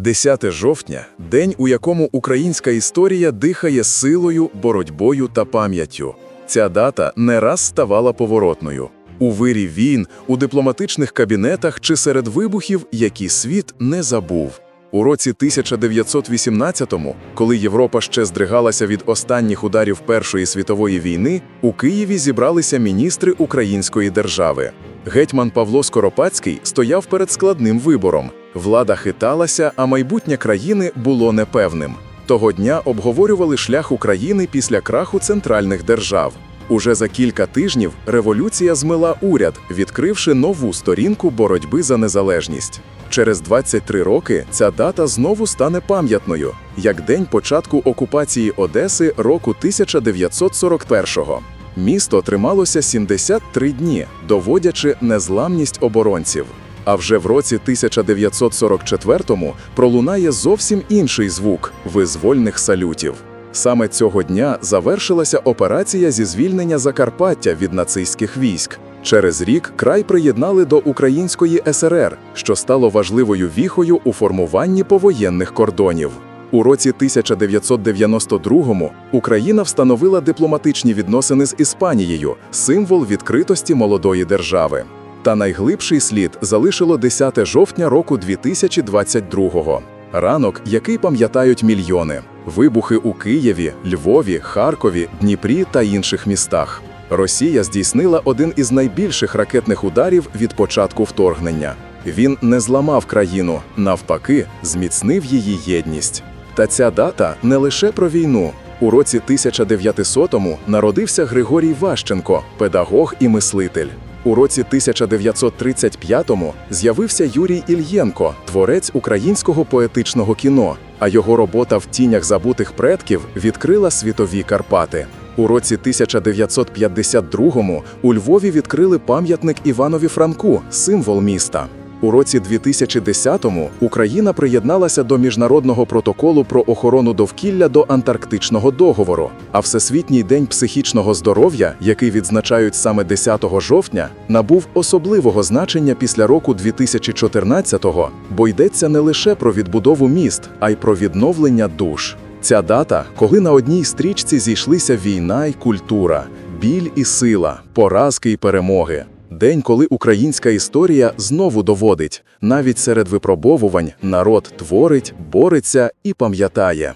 10 жовтня день, у якому українська історія дихає силою, боротьбою та пам'яттю. Ця дата не раз ставала поворотною. У вирі війн, у дипломатичних кабінетах чи серед вибухів, які світ не забув. У році 1918-му, коли Європа ще здригалася від останніх ударів Першої світової війни, у Києві зібралися міністри української держави. Гетьман Павло Скоропадський стояв перед складним вибором. Влада хиталася, а майбутнє країни було непевним. Того дня обговорювали шлях України після краху центральних держав. Уже за кілька тижнів революція змила уряд, відкривши нову сторінку боротьби за незалежність. Через 23 роки ця дата знову стане пам'ятною, як день початку окупації Одеси року 1941-го. Місто трималося 73 дні, доводячи незламність оборонців. А вже в році 1944-му пролунає зовсім інший звук визвольних салютів. Саме цього дня завершилася операція зі звільнення Закарпаття від нацистських військ. Через рік край приєднали до Української СРР, що стало важливою віхою у формуванні повоєнних кордонів. У році 1992-му Україна встановила дипломатичні відносини з Іспанією, символ відкритості молодої держави. Та найглибший слід залишило 10 жовтня року 2022-го. Ранок, який пам'ятають мільйони. Вибухи у Києві, Львові, Харкові, Дніпрі та інших містах. Росія здійснила один із найбільших ракетних ударів від початку вторгнення. Він не зламав країну, навпаки, зміцнив її єдність. Та ця дата не лише про війну. У році 1900-му народився Григорій Ващенко, педагог і мислитель. У році 1935-му з'явився Юрій Ільєнко, творець українського поетичного кіно, а його робота в тінях забутих предків відкрила світові Карпати. У році 1952-му у Львові відкрили пам'ятник Іванові Франку, символ міста. У році 2010-му Україна приєдналася до міжнародного протоколу про охорону довкілля до Антарктичного договору. А Всесвітній день психічного здоров'я, який відзначають саме 10 жовтня, набув особливого значення після року 2014-го, бо йдеться не лише про відбудову міст, а й про відновлення душ. Ця дата, коли на одній стрічці зійшлися війна й культура, біль і сила, поразки й перемоги. День, коли українська історія знову доводить, навіть серед випробовувань народ творить, бореться і пам'ятає.